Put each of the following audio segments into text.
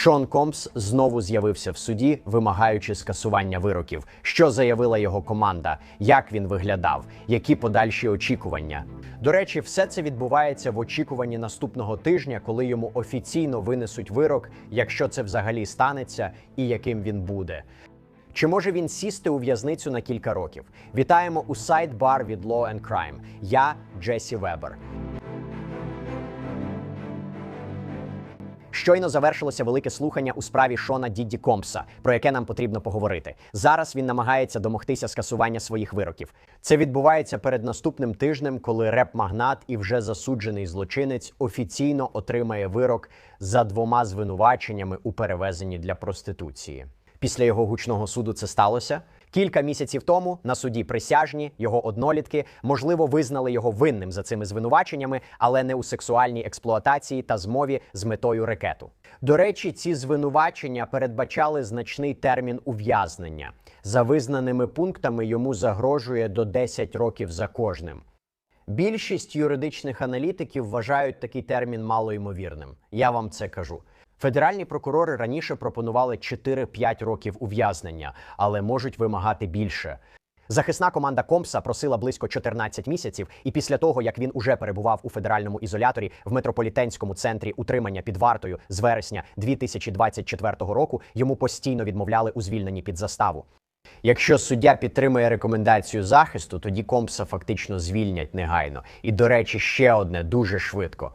Шон Компс знову з'явився в суді, вимагаючи скасування вироків. Що заявила його команда, як він виглядав, які подальші очікування. До речі, все це відбувається в очікуванні наступного тижня, коли йому офіційно винесуть вирок, якщо це взагалі станеться, і яким він буде. Чи може він сісти у в'язницю на кілька років? Вітаємо у сайт-бар від Law and Crime. Я Джесі Вебер. Щойно завершилося велике слухання у справі Шона Дідді Компса, про яке нам потрібно поговорити. Зараз він намагається домогтися скасування своїх вироків. Це відбувається перед наступним тижнем, коли реп-магнат і вже засуджений злочинець офіційно отримає вирок за двома звинуваченнями у перевезенні для проституції. Після його гучного суду це сталося. Кілька місяців тому на суді присяжні його однолітки можливо визнали його винним за цими звинуваченнями, але не у сексуальній експлуатації та змові з метою рекету. До речі, ці звинувачення передбачали значний термін ув'язнення. За визнаними пунктами йому загрожує до 10 років за кожним. Більшість юридичних аналітиків вважають такий термін малоймовірним. Я вам це кажу. Федеральні прокурори раніше пропонували 4-5 років ув'язнення, але можуть вимагати більше. Захисна команда Компса просила близько 14 місяців, і після того, як він уже перебував у федеральному ізоляторі в метрополітенському центрі утримання під вартою з вересня 2024 року, йому постійно відмовляли у звільненні під заставу. Якщо суддя підтримує рекомендацію захисту, тоді Компса фактично звільнять негайно. І, до речі, ще одне дуже швидко.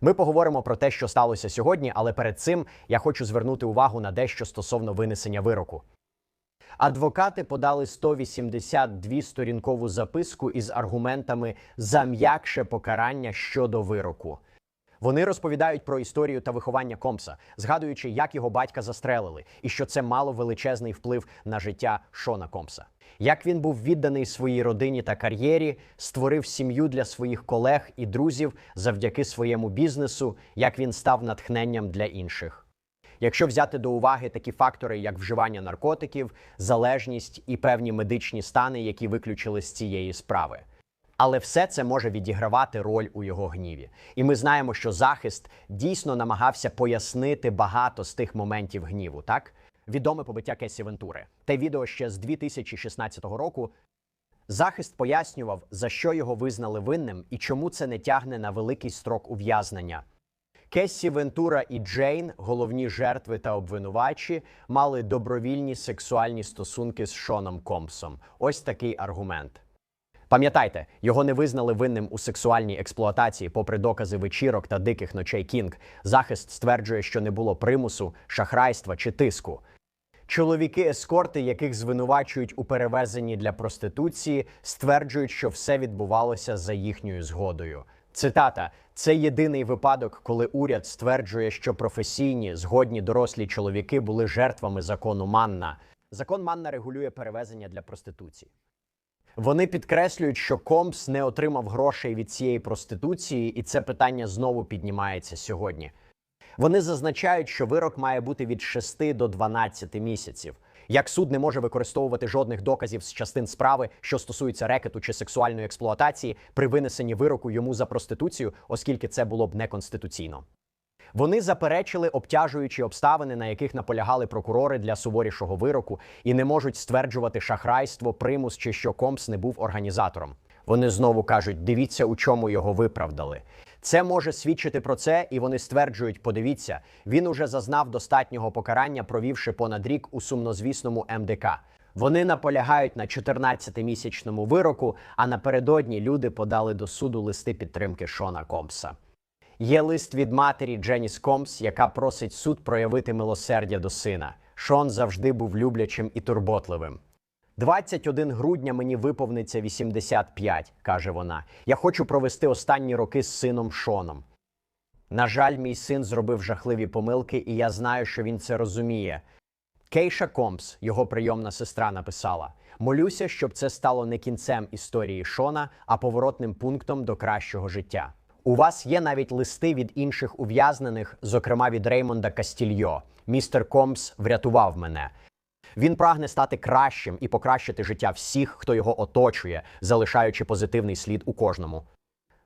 Ми поговоримо про те, що сталося сьогодні, але перед цим я хочу звернути увагу на дещо стосовно винесення вироку. Адвокати подали 182 сторінкову записку із аргументами за м'якше покарання щодо вироку. Вони розповідають про історію та виховання Компса, згадуючи, як його батька застрелили, і що це мало величезний вплив на життя Шона Компса. Як він був відданий своїй родині та кар'єрі, створив сім'ю для своїх колег і друзів завдяки своєму бізнесу, як він став натхненням для інших. Якщо взяти до уваги такі фактори, як вживання наркотиків, залежність і певні медичні стани, які виключили з цієї справи. Але все це може відігравати роль у його гніві. І ми знаємо, що захист дійсно намагався пояснити багато з тих моментів гніву, так? Відоме побиття Кесі Вентури. Те відео ще з 2016 року. Захист пояснював, за що його визнали винним і чому це не тягне на великий строк ув'язнення. Кессі Вентура і Джейн, головні жертви та обвинувачі, мали добровільні сексуальні стосунки з Шоном Компсом. Ось такий аргумент. Пам'ятайте, його не визнали винним у сексуальній експлуатації, попри докази вечірок та диких ночей Кінг. Захист стверджує, що не було примусу, шахрайства чи тиску. Чоловіки-ескорти, яких звинувачують у перевезенні для проституції, стверджують, що все відбувалося за їхньою згодою. Цитата: це єдиний випадок, коли уряд стверджує, що професійні згодні дорослі чоловіки були жертвами закону Манна. Закон Манна регулює перевезення для проституції. Вони підкреслюють, що Компс не отримав грошей від цієї проституції, і це питання знову піднімається сьогодні. Вони зазначають, що вирок має бути від 6 до 12 місяців. Як суд не може використовувати жодних доказів з частин справи, що стосуються рекету чи сексуальної експлуатації, при винесенні вироку йому за проституцію, оскільки це було б неконституційно. Вони заперечили обтяжуючі обставини, на яких наполягали прокурори для суворішого вироку, і не можуть стверджувати шахрайство, примус чи що Компс не був організатором. Вони знову кажуть: дивіться, у чому його виправдали. Це може свідчити про це, і вони стверджують: подивіться, він уже зазнав достатнього покарання, провівши понад рік у сумнозвісному МДК. Вони наполягають на 14-місячному вироку, а напередодні люди подали до суду листи підтримки Шона Компса. Є лист від матері Дженіс Компс, яка просить суд проявити милосердя до сина. Шон завжди був люблячим і турботливим. 21 грудня мені виповниться 85, каже вона. Я хочу провести останні роки з сином Шоном. На жаль, мій син зробив жахливі помилки, і я знаю, що він це розуміє. Кейша Компс, його прийомна сестра, написала: Молюся, щоб це стало не кінцем історії Шона, а поворотним пунктом до кращого життя. У вас є навіть листи від інших ув'язнених, зокрема від Реймонда Кастільйо. Містер Компс врятував мене. Він прагне стати кращим і покращити життя всіх, хто його оточує, залишаючи позитивний слід у кожному.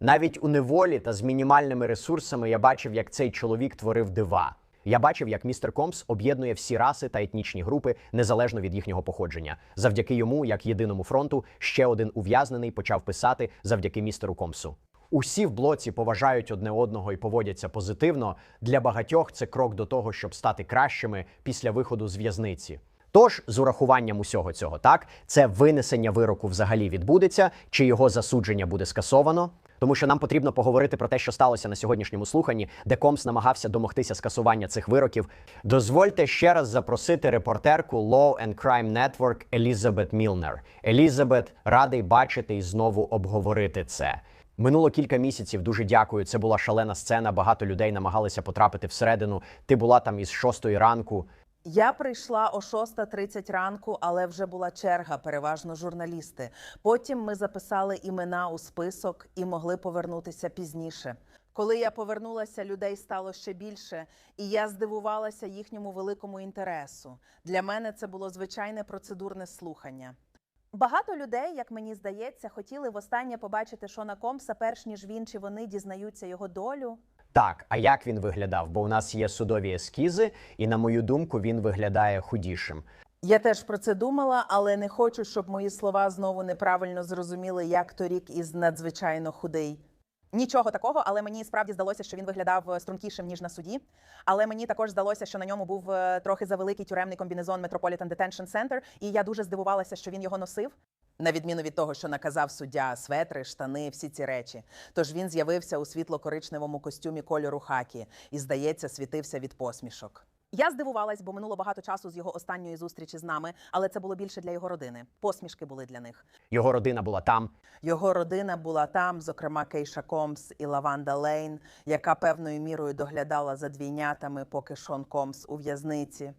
Навіть у неволі та з мінімальними ресурсами я бачив, як цей чоловік творив дива. Я бачив, як містер Комс об'єднує всі раси та етнічні групи незалежно від їхнього походження. Завдяки йому, як єдиному фронту, ще один ув'язнений почав писати завдяки містеру Комсу. Усі в блоці поважають одне одного і поводяться позитивно. Для багатьох це крок до того, щоб стати кращими після виходу з в'язниці. Тож, з урахуванням усього цього, так це винесення вироку взагалі відбудеться, чи його засудження буде скасовано. Тому що нам потрібно поговорити про те, що сталося на сьогоднішньому слуханні, де Комс намагався домогтися скасування цих вироків. Дозвольте ще раз запросити репортерку Law and Crime Network Елізабет Мілнер. Елізабет, радий бачити і знову обговорити це. Минуло кілька місяців. Дуже дякую. Це була шалена сцена. Багато людей намагалися потрапити всередину. Ти була там із шостої ранку. Я прийшла о 6.30 ранку, але вже була черга, переважно журналісти. Потім ми записали імена у список і могли повернутися пізніше. Коли я повернулася, людей стало ще більше, і я здивувалася їхньому великому інтересу. Для мене це було звичайне процедурне слухання. Багато людей, як мені здається, хотіли востаннє побачити Шона Комса, перш ніж він чи вони дізнаються його долю. Так, а як він виглядав? Бо у нас є судові ескізи, і на мою думку, він виглядає худішим. Я теж про це думала, але не хочу, щоб мої слова знову неправильно зрозуміли, як торік із надзвичайно худий. Нічого такого, але мені справді здалося, що він виглядав е, стрункішим ніж на суді. Але мені також здалося, що на ньому був е, трохи завеликий тюремний комбінезон Metropolitan Detention Center, і я дуже здивувалася, що він його носив. На відміну від того, що наказав суддя, светри, штани, всі ці речі. Тож він з'явився у світло-коричневому костюмі кольору хакі і, здається, світився від посмішок. Я здивувалась, бо минуло багато часу з його останньої зустрічі з нами, але це було більше для його родини. Посмішки були для них. Його родина була там. Його родина була там, зокрема Кейша Комс і Лаванда Лейн, яка певною мірою доглядала за двійнятами, поки Шон Комс у в'язниці.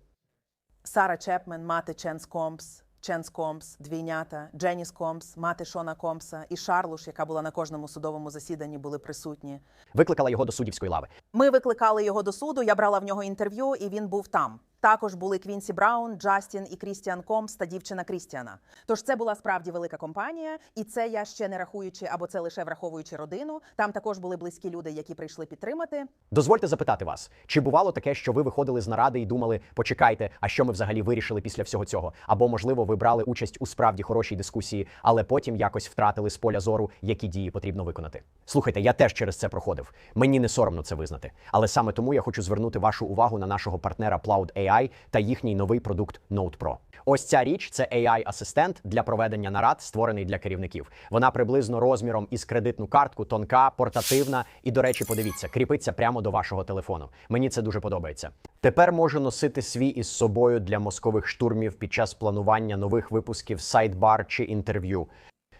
Сара Чепмен, мати Ченс Комс, Ченс Компс, двійнята, Дженіс Компс, мати Шона Комса і Шарлуш, яка була на кожному судовому засіданні, були присутні. Викликала його до суддівської лави. Ми викликали його до суду. Я брала в нього інтерв'ю, і він був там. Також були Квінсі Браун, Джастін і Крістіан Комс та дівчина Крістіана. Тож це була справді велика компанія, і це я ще не рахуючи або це лише враховуючи родину. Там також були близькі люди, які прийшли підтримати. Дозвольте запитати вас, чи бувало таке, що ви виходили з наради і думали, почекайте, а що ми взагалі вирішили після всього цього? Або, можливо, ви брали участь у справді хорошій дискусії, але потім якось втратили з поля зору, які дії потрібно виконати. Слухайте, я теж через це проходив. Мені не соромно це визнати. Але саме тому я хочу звернути вашу увагу на нашого партнера Ploud AI та їхній новий продукт Note Pro. Ось ця річ це AI-асистент для проведення нарад, створений для керівників. Вона приблизно розміром із кредитну картку, тонка, портативна і, до речі, подивіться, кріпиться прямо до вашого телефону. Мені це дуже подобається. Тепер можу носити свій із собою для мозкових штурмів під час планування нових випусків сайдбар чи інтерв'ю.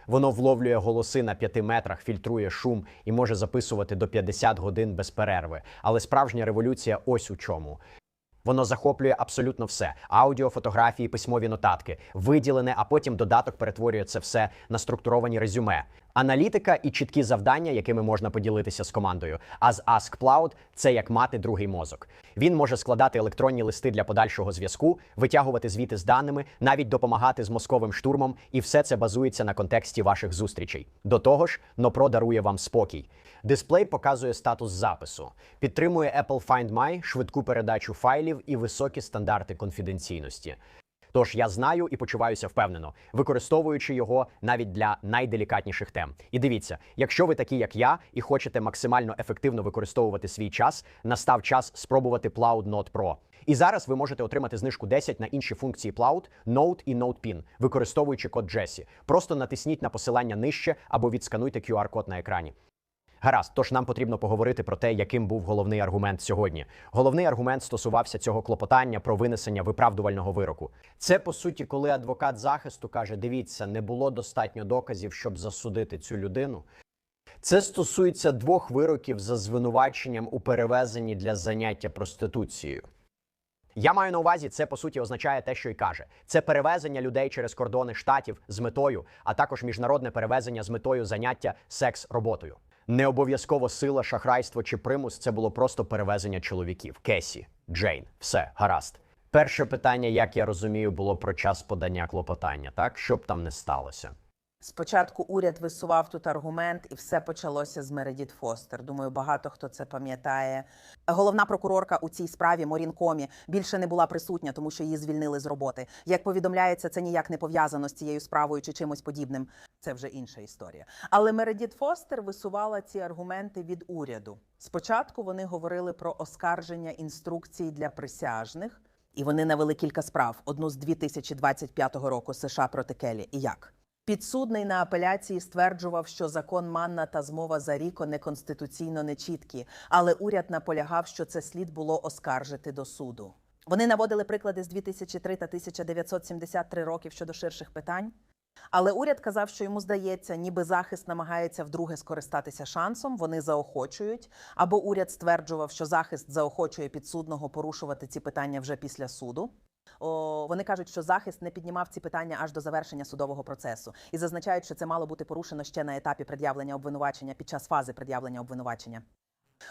Воно вловлює голоси на 5 метрах, фільтрує шум і може записувати до 50 годин без перерви. Але справжня революція ось у чому. Воно захоплює абсолютно все: аудіо, фотографії, письмові нотатки, виділене, а потім додаток перетворює це все на структуровані резюме. Аналітика і чіткі завдання, якими можна поділитися з командою. А з Ask Cloud це як мати другий мозок. Він може складати електронні листи для подальшого зв'язку, витягувати звіти з даними, навіть допомагати з мозковим штурмом, і все це базується на контексті ваших зустрічей. До того ж, Нопро дарує вам спокій. Дисплей показує статус запису, підтримує Apple Find My, швидку передачу файлів і високі стандарти конфіденційності. Тож я знаю і почуваюся впевнено, використовуючи його навіть для найделікатніших тем. І дивіться, якщо ви такі, як я, і хочете максимально ефективно використовувати свій час, настав час спробувати Cloud Note Pro. І зараз ви можете отримати знижку 10 на інші функції Cloud, Note і NotePin, використовуючи код Jesse. Просто натисніть на посилання нижче або відскануйте QR-код на екрані. Гаразд, тож нам потрібно поговорити про те, яким був головний аргумент сьогодні. Головний аргумент стосувався цього клопотання про винесення виправдувального вироку. Це по суті, коли адвокат захисту каже: дивіться, не було достатньо доказів, щоб засудити цю людину. Це стосується двох вироків за звинуваченням у перевезенні для заняття проституцією. Я маю на увазі, це по суті означає те, що й каже: це перевезення людей через кордони штатів з метою, а також міжнародне перевезення з метою заняття секс-роботою. Не обов'язково сила, шахрайство чи примус це було просто перевезення чоловіків. Кесі, Джейн, все гаразд. Перше питання, як я розумію, було про час подання клопотання, так щоб там не сталося. Спочатку уряд висував тут аргумент, і все почалося з Мередіт Фостер. Думаю, багато хто це пам'ятає. Головна прокурорка у цій справі Морін Комі більше не була присутня, тому що її звільнили з роботи. Як повідомляється, це ніяк не пов'язано з цією справою чи чимось подібним. Це вже інша історія. Але Мередіт Фостер висувала ці аргументи від уряду. Спочатку вони говорили про оскарження інструкцій для присяжних, і вони навели кілька справ. Одну з 2025 року США проти Келі. І як? Підсудний на апеляції стверджував, що закон Манна та змова за Ріко неконституційно нечіткі, але уряд наполягав, що це слід було оскаржити до суду. Вони наводили приклади з 2003 та 1973 років щодо ширших питань. Але уряд казав, що йому здається, ніби захист намагається вдруге скористатися шансом, вони заохочують. Або уряд стверджував, що захист заохочує підсудного порушувати ці питання вже після суду. О, вони кажуть, що захист не піднімав ці питання аж до завершення судового процесу і зазначають, що це мало бути порушено ще на етапі пред'явлення обвинувачення під час фази пред'явлення обвинувачення.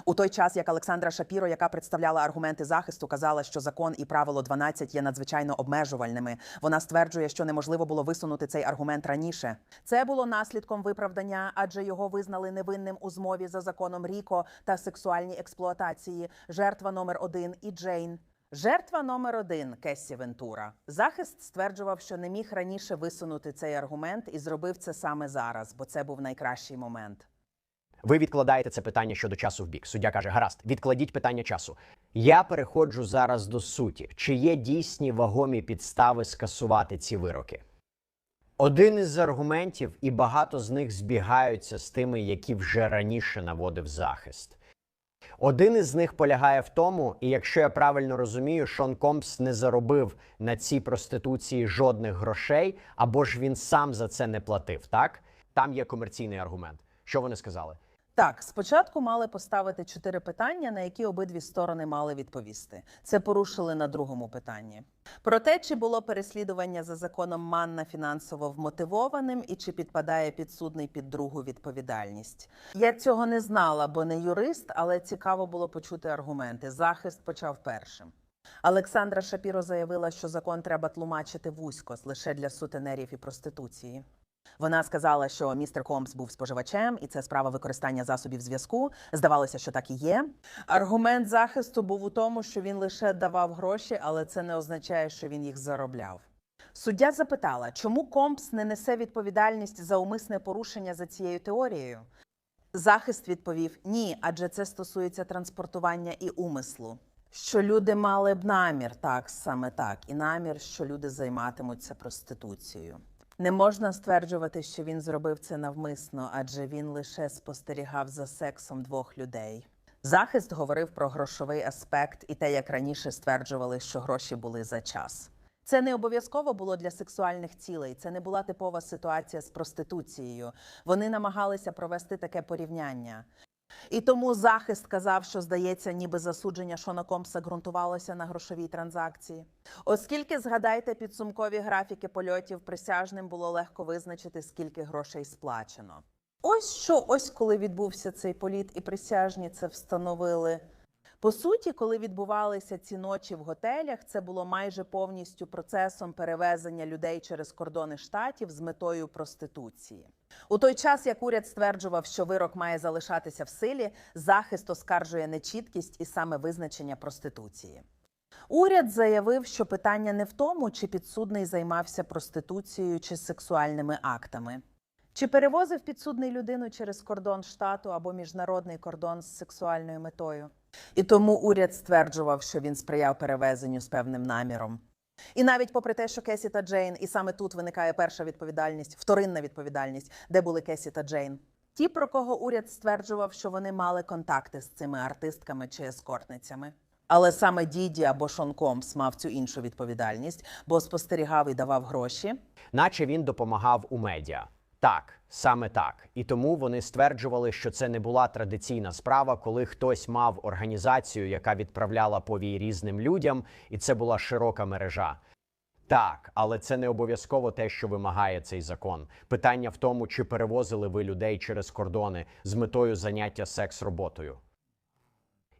У той час, як Олександра Шапіро, яка представляла аргументи захисту, казала, що закон і правило 12 є надзвичайно обмежувальними. Вона стверджує, що неможливо було висунути цей аргумент раніше. Це було наслідком виправдання, адже його визнали невинним у змові за законом Ріко та сексуальній експлуатації. Жертва номер один і Джейн. Жертва номер один Кессі Вентура. Захист стверджував, що не міг раніше висунути цей аргумент і зробив це саме зараз, бо це був найкращий момент. Ви відкладаєте це питання щодо часу в бік. Суддя каже: гаразд, відкладіть питання часу. Я переходжу зараз до суті. Чи є дійсні вагомі підстави скасувати ці вироки? Один із аргументів, і багато з них збігаються з тими, які вже раніше наводив захист. Один із них полягає в тому, і якщо я правильно розумію, Шон Компс не заробив на цій проституції жодних грошей, або ж він сам за це не платив. Так там є комерційний аргумент. Що вони сказали? Так, спочатку мали поставити чотири питання, на які обидві сторони мали відповісти. Це порушили на другому питанні. Про те, чи було переслідування за законом Манна фінансово вмотивованим і чи підпадає підсудний під другу відповідальність. Я цього не знала, бо не юрист, але цікаво було почути аргументи. Захист почав першим. Олександра Шапіро заявила, що закон треба тлумачити вузько лише для сутенерів і проституції. Вона сказала, що містер Компс був споживачем, і це справа використання засобів зв'язку. Здавалося, що так і є. Аргумент захисту був у тому, що він лише давав гроші, але це не означає, що він їх заробляв. Суддя запитала, чому Компс не несе відповідальність за умисне порушення за цією теорією. Захист відповів ні, адже це стосується транспортування і умислу. Що люди мали б намір, так саме так, і намір, що люди займатимуться проституцією. Не можна стверджувати, що він зробив це навмисно, адже він лише спостерігав за сексом двох людей. Захист говорив про грошовий аспект і те, як раніше стверджували, що гроші були за час. Це не обов'язково було для сексуальних цілей. Це не була типова ситуація з проституцією. Вони намагалися провести таке порівняння. І тому захист казав, що здається, ніби засудження Шона Компса ґрунтувалося на грошовій транзакції. Оскільки згадайте підсумкові графіки польотів, присяжним було легко визначити, скільки грошей сплачено. Ось що, ось коли відбувся цей політ, і присяжні це встановили. По суті, коли відбувалися ці ночі в готелях, це було майже повністю процесом перевезення людей через кордони штатів з метою проституції. У той час, як уряд стверджував, що вирок має залишатися в силі, захист оскаржує нечіткість і саме визначення проституції. Уряд заявив, що питання не в тому, чи підсудний займався проституцією чи сексуальними актами. Чи перевозив підсудний людину через кордон штату або міжнародний кордон з сексуальною метою? І тому уряд стверджував, що він сприяв перевезенню з певним наміром. І навіть попри те, що Кесі та Джейн, і саме тут виникає перша відповідальність, вторинна відповідальність, де були Кесі та Джейн. Ті, про кого уряд стверджував, що вони мали контакти з цими артистками чи ескортницями. Але саме Діді або Шон Комс мав цю іншу відповідальність, бо спостерігав і давав гроші. наче він допомагав у медіа. Так, саме так. І тому вони стверджували, що це не була традиційна справа, коли хтось мав організацію, яка відправляла повій різним людям, і це була широка мережа. Так, але це не обов'язково те, що вимагає цей закон. Питання в тому, чи перевозили ви людей через кордони з метою заняття секс-роботою.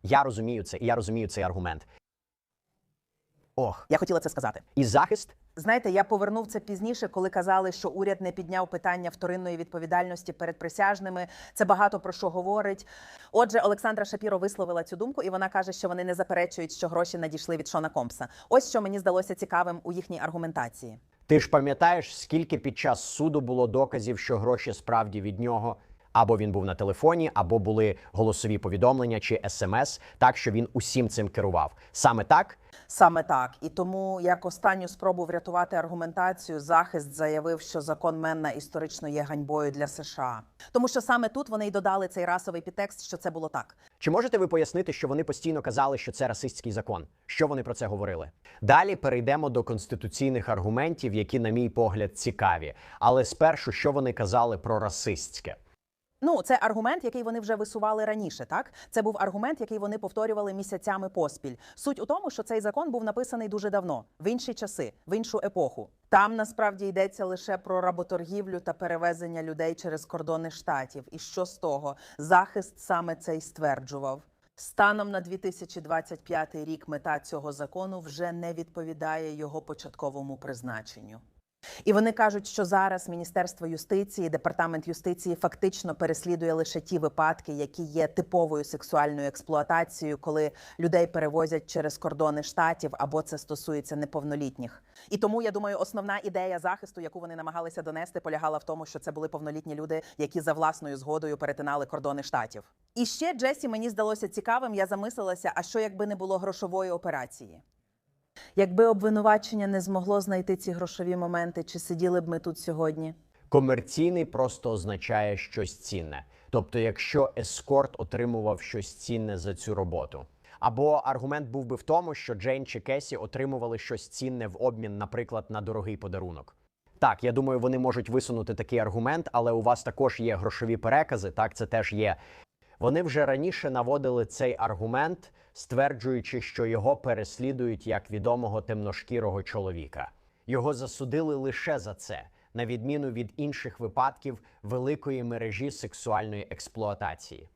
Я розумію це, і я розумію цей аргумент. Ох, Я хотіла це сказати. і захист Знаєте, я повернув це пізніше, коли казали, що уряд не підняв питання вторинної відповідальності перед присяжними. Це багато про що говорить. Отже, Олександра Шапіро висловила цю думку, і вона каже, що вони не заперечують, що гроші надійшли від Шона Компса. Ось що мені здалося цікавим у їхній аргументації. Ти ж пам'ятаєш, скільки під час суду було доказів, що гроші справді від нього, або він був на телефоні, або були голосові повідомлення чи смс, так що він усім цим керував. Саме так Саме так, і тому як останню спробу врятувати аргументацію, захист заявив, що закон Менна історично є ганьбою для США, тому що саме тут вони й додали цей расовий підтекст, що це було так. Чи можете ви пояснити, що вони постійно казали, що це расистський закон? Що вони про це говорили? Далі перейдемо до конституційних аргументів, які, на мій погляд, цікаві. Але спершу, що вони казали про расистське? Ну, це аргумент, який вони вже висували раніше. Так, це був аргумент, який вони повторювали місяцями поспіль. Суть у тому, що цей закон був написаний дуже давно, в інші часи, в іншу епоху. Там насправді йдеться лише про работоргівлю та перевезення людей через кордони штатів. І що з того? Захист саме це й стверджував. Станом на 2025 рік мета цього закону вже не відповідає його початковому призначенню. І вони кажуть, що зараз Міністерство юстиції, департамент юстиції фактично переслідує лише ті випадки, які є типовою сексуальною експлуатацією, коли людей перевозять через кордони штатів або це стосується неповнолітніх. І тому я думаю, основна ідея захисту, яку вони намагалися донести, полягала в тому, що це були повнолітні люди, які за власною згодою перетинали кордони штатів. І ще Джесі мені здалося цікавим. Я замислилася, а що якби не було грошової операції? Якби обвинувачення не змогло знайти ці грошові моменти, чи сиділи б ми тут сьогодні? Комерційний просто означає щось цінне. Тобто, якщо ескорт отримував щось цінне за цю роботу. Або аргумент був би в тому, що Джейн чи Кесі отримували щось цінне в обмін, наприклад, на дорогий подарунок. Так, я думаю, вони можуть висунути такий аргумент, але у вас також є грошові перекази. Так, це теж є. Вони вже раніше наводили цей аргумент, стверджуючи, що його переслідують як відомого темношкірого чоловіка. Його засудили лише за це, на відміну від інших випадків великої мережі сексуальної експлуатації.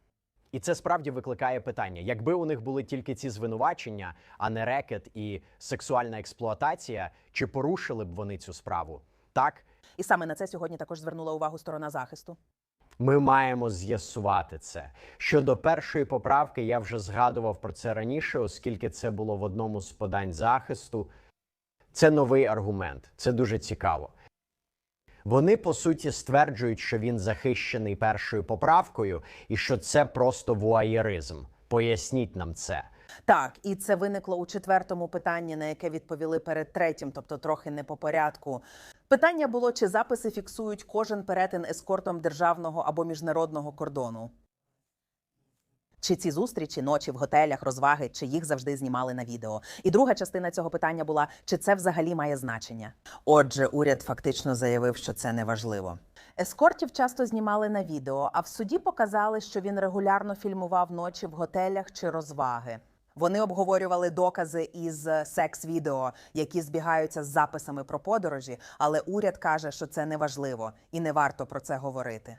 І це справді викликає питання: якби у них були тільки ці звинувачення, а не рекет і сексуальна експлуатація, чи порушили б вони цю справу? Так, І саме на це сьогодні також звернула увагу сторона захисту. Ми маємо з'ясувати це. Щодо першої поправки, я вже згадував про це раніше, оскільки це було в одному з подань захисту. Це новий аргумент, це дуже цікаво. Вони по суті стверджують, що він захищений першою поправкою, і що це просто вуаєризм. Поясніть нам це. Так, і це виникло у четвертому питанні, на яке відповіли перед третім, тобто трохи не по порядку. Питання було, чи записи фіксують кожен перетин ескортом державного або міжнародного кордону. Чи ці зустрічі, ночі в готелях, розваги, чи їх завжди знімали на відео? І друга частина цього питання була: чи це взагалі має значення? Отже, уряд фактично заявив, що це неважливо. Ескортів часто знімали на відео, а в суді показали, що він регулярно фільмував ночі в готелях чи розваги. Вони обговорювали докази із е, секс-відео, які збігаються з записами про подорожі, але уряд каже, що це неважливо і не варто про це говорити.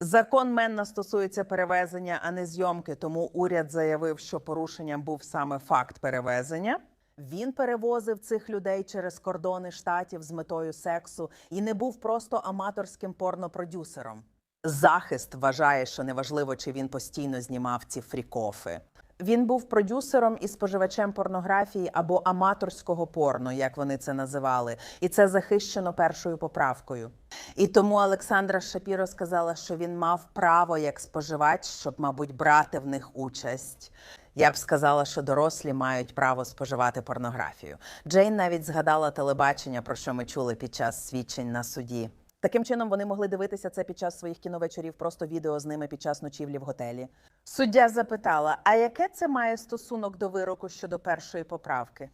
Закон Менна стосується перевезення, а не зйомки, тому уряд заявив, що порушенням був саме факт перевезення. Він перевозив цих людей через кордони штатів з метою сексу і не був просто аматорським порнопродюсером. Захист вважає, що неважливо, чи він постійно знімав ці фрікофи. Він був продюсером і споживачем порнографії або аматорського порно, як вони це називали, і це захищено першою поправкою. І тому Олександра Шапіро сказала, що він мав право як споживач, щоб, мабуть, брати в них участь. Я б сказала, що дорослі мають право споживати порнографію. Джейн навіть згадала телебачення, про що ми чули під час свідчень на суді. Таким чином вони могли дивитися це під час своїх кіновечорів, просто відео з ними під час ночівлі в готелі. Суддя запитала: а яке це має стосунок до вироку щодо першої поправки?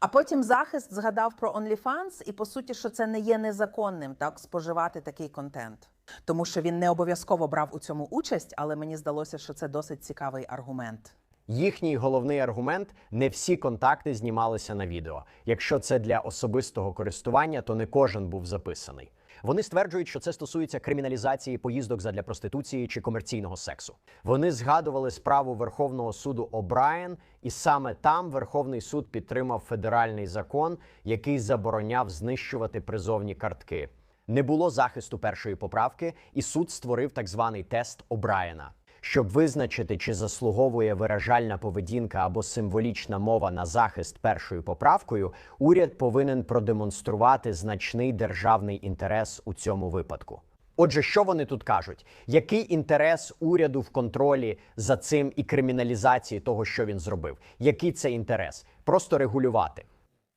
А потім захист згадав про OnlyFans і по суті, що це не є незаконним так споживати такий контент, тому що він не обов'язково брав у цьому участь, але мені здалося, що це досить цікавий аргумент. Їхній головний аргумент не всі контакти знімалися на відео. Якщо це для особистого користування, то не кожен був записаний. Вони стверджують, що це стосується криміналізації поїздок задля проституції чи комерційного сексу. Вони згадували справу Верховного суду О'Брайен, і саме там Верховний суд підтримав федеральний закон, який забороняв знищувати призовні картки. Не було захисту першої поправки, і суд створив так званий тест О'Брайена. Щоб визначити, чи заслуговує виражальна поведінка або символічна мова на захист першою поправкою, уряд повинен продемонструвати значний державний інтерес у цьому випадку. Отже, що вони тут кажуть? Який інтерес уряду в контролі за цим і криміналізації того, що він зробив? Який це інтерес? Просто регулювати.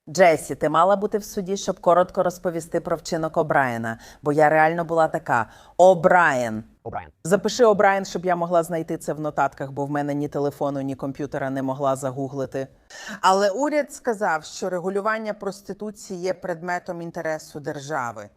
Джесі, ти мала бути в суді, щоб коротко розповісти про вчинок О'Брайена, бо я реально була така: О'Брайен. О'Брайен. Запиши О'Брайен, щоб я могла знайти це в нотатках, бо в мене ні телефону, ні комп'ютера не могла загуглити. Але уряд сказав, що регулювання проституції є предметом інтересу держави.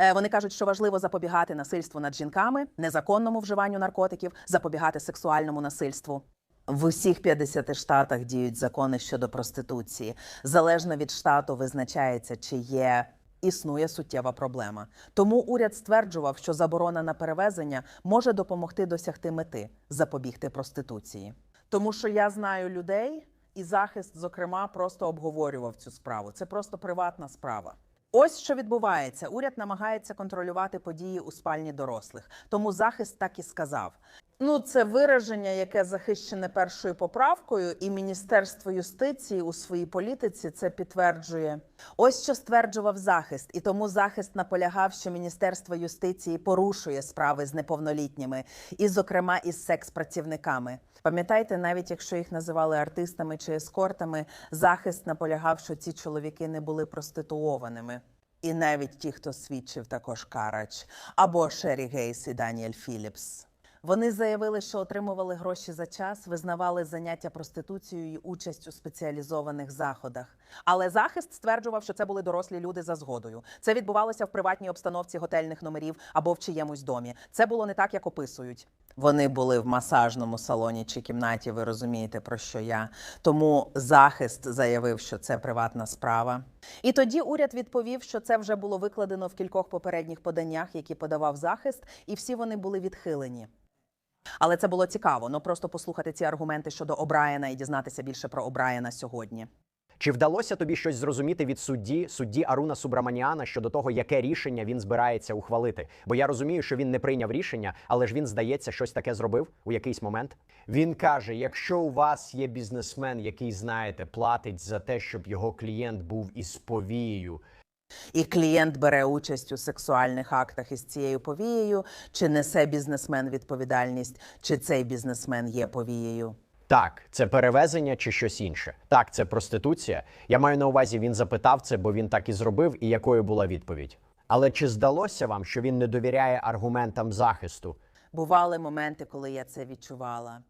Е, Вони кажуть, що важливо запобігати насильству над жінками, незаконному вживанню наркотиків, запобігати сексуальному насильству. В усіх 50 штатах діють закони щодо проституції. Залежно від штату визначається, чи є існує суттєва проблема. Тому уряд стверджував, що заборона на перевезення може допомогти досягти мети запобігти проституції. Тому що я знаю людей, і захист, зокрема, просто обговорював цю справу. Це просто приватна справа. Ось що відбувається. Уряд намагається контролювати події у спальні дорослих. Тому захист так і сказав. Ну, це вираження, яке захищене першою поправкою, і Міністерство юстиції у своїй політиці це підтверджує. Ось що стверджував захист, і тому захист наполягав, що Міністерство юстиції порушує справи з неповнолітніми, і, зокрема, із секс-працівниками. Пам'ятайте, навіть якщо їх називали артистами чи ескортами, захист наполягав, що ці чоловіки не були проституованими. І навіть ті, хто свідчив, також Карач або Шері Гейс і Даніель Філіпс. Вони заявили, що отримували гроші за час, визнавали заняття проституцією і участь у спеціалізованих заходах. Але захист стверджував, що це були дорослі люди за згодою. Це відбувалося в приватній обстановці готельних номерів або в чиємусь домі. Це було не так, як описують. Вони були в масажному салоні чи кімнаті. Ви розумієте про що я. Тому захист заявив, що це приватна справа. І тоді уряд відповів, що це вже було викладено в кількох попередніх поданнях, які подавав захист, і всі вони були відхилені. Але це було цікаво. Ну просто послухати ці аргументи щодо О'Брайена і дізнатися більше про О'Брайена сьогодні. Чи вдалося тобі щось зрозуміти від судді, судді Аруна Субраманіана щодо того, яке рішення він збирається ухвалити? Бо я розумію, що він не прийняв рішення, але ж він, здається, щось таке зробив у якийсь момент. Він каже: якщо у вас є бізнесмен, який знаєте, платить за те, щоб його клієнт був із повією, І клієнт бере участь у сексуальних актах із цією повією, чи несе бізнесмен відповідальність, чи цей бізнесмен є повією. Так, це перевезення чи щось інше. Так, це проституція. Я маю на увазі, він запитав це, бо він так і зробив, і якою була відповідь. Але чи здалося вам, що він не довіряє аргументам захисту? Бували моменти, коли я це відчувала.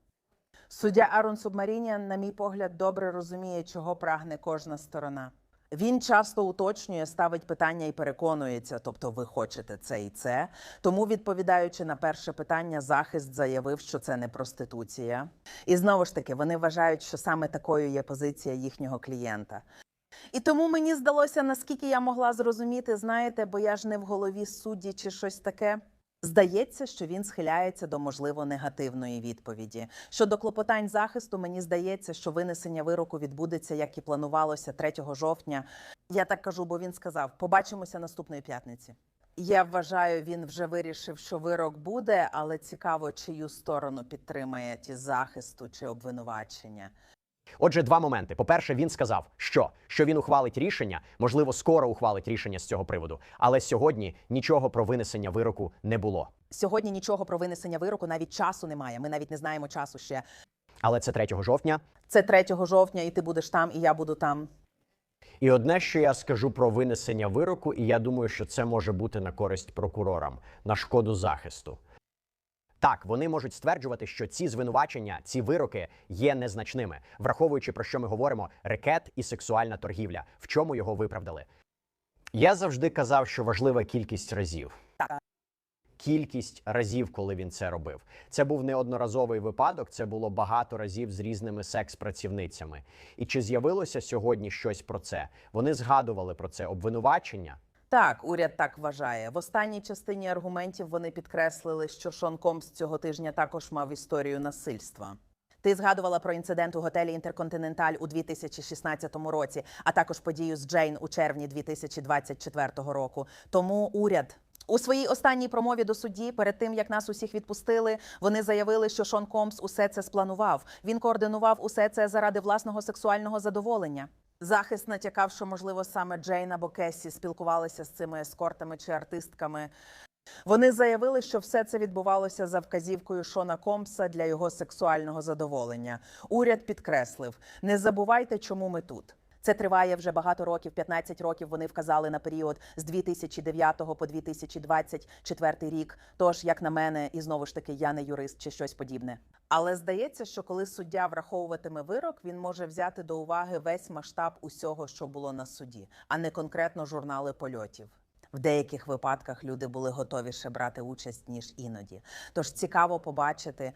Суддя Арон Субмарініан, на мій погляд, добре розуміє, чого прагне кожна сторона. Він часто уточнює, ставить питання і переконується, тобто ви хочете це і це. Тому, відповідаючи на перше питання, захист заявив, що це не проституція. І знову ж таки, вони вважають, що саме такою є позиція їхнього клієнта. І тому мені здалося, наскільки я могла зрозуміти, знаєте, бо я ж не в голові судді чи щось таке. Здається, що він схиляється до можливо негативної відповіді. Щодо клопотань захисту, мені здається, що винесення вироку відбудеться, як і планувалося 3 жовтня. Я так кажу, бо він сказав: побачимося наступної п'ятниці. Я вважаю, він вже вирішив, що вирок буде, але цікаво, чию сторону підтримає ті захисту чи обвинувачення. Отже, два моменти. По-перше, він сказав, що, що він ухвалить рішення, можливо, скоро ухвалить рішення з цього приводу. Але сьогодні нічого про винесення вироку не було. Сьогодні нічого про винесення вироку, навіть часу немає. Ми навіть не знаємо часу ще. Але це 3 жовтня. Це 3 жовтня, і ти будеш там, і я буду там. І одне, що я скажу про винесення вироку, і я думаю, що це може бути на користь прокурорам, на шкоду захисту. Так, вони можуть стверджувати, що ці звинувачення, ці вироки є незначними, враховуючи про що ми говоримо: рекет і сексуальна торгівля, в чому його виправдали. Я завжди казав, що важлива кількість разів. Так. кількість разів, коли він це робив. Це був неодноразовий випадок, це було багато разів з різними секс-працівницями. І чи з'явилося сьогодні щось про це? Вони згадували про це обвинувачення. Так, уряд так вважає. В останній частині аргументів вони підкреслили, що Шон Комс цього тижня також мав історію насильства. Ти згадувала про інцидент у готелі Інтерконтиненталь у 2016 році, а також подію з Джейн у червні 2024 року. Тому уряд. У своїй останній промові до судді, перед тим як нас усіх відпустили, вони заявили, що Шон Комс усе це спланував. Він координував усе це заради власного сексуального задоволення. Захист натякав, що можливо саме Джейн або Кесі спілкувалися з цими ескортами чи артистками. Вони заявили, що все це відбувалося за вказівкою Шона Комса для його сексуального задоволення. Уряд підкреслив: не забувайте, чому ми тут. Це триває вже багато років, 15 років. Вони вказали на період з 2009 по 2024 рік. Тож, як на мене, і знову ж таки, я не юрист чи щось подібне. Але здається, що коли суддя враховуватиме вирок, він може взяти до уваги весь масштаб усього, що було на суді, а не конкретно журнали польотів. В деяких випадках люди були готовіше брати участь ніж іноді. Тож цікаво побачити.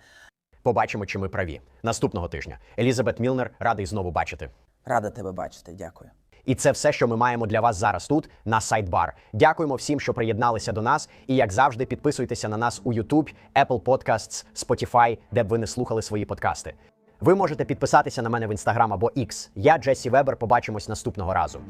Побачимо, чи ми праві наступного тижня. Елізабет Мілнер радий знову бачити. Рада тебе бачити. Дякую. І це все, що ми маємо для вас зараз тут на Сайдбар. Дякуємо всім, що приєдналися до нас. І як завжди, підписуйтеся на нас у YouTube, Apple Podcasts, Spotify, де б ви не слухали свої подкасти. Ви можете підписатися на мене в Instagram або X. Я Джесі Вебер. Побачимось наступного разу.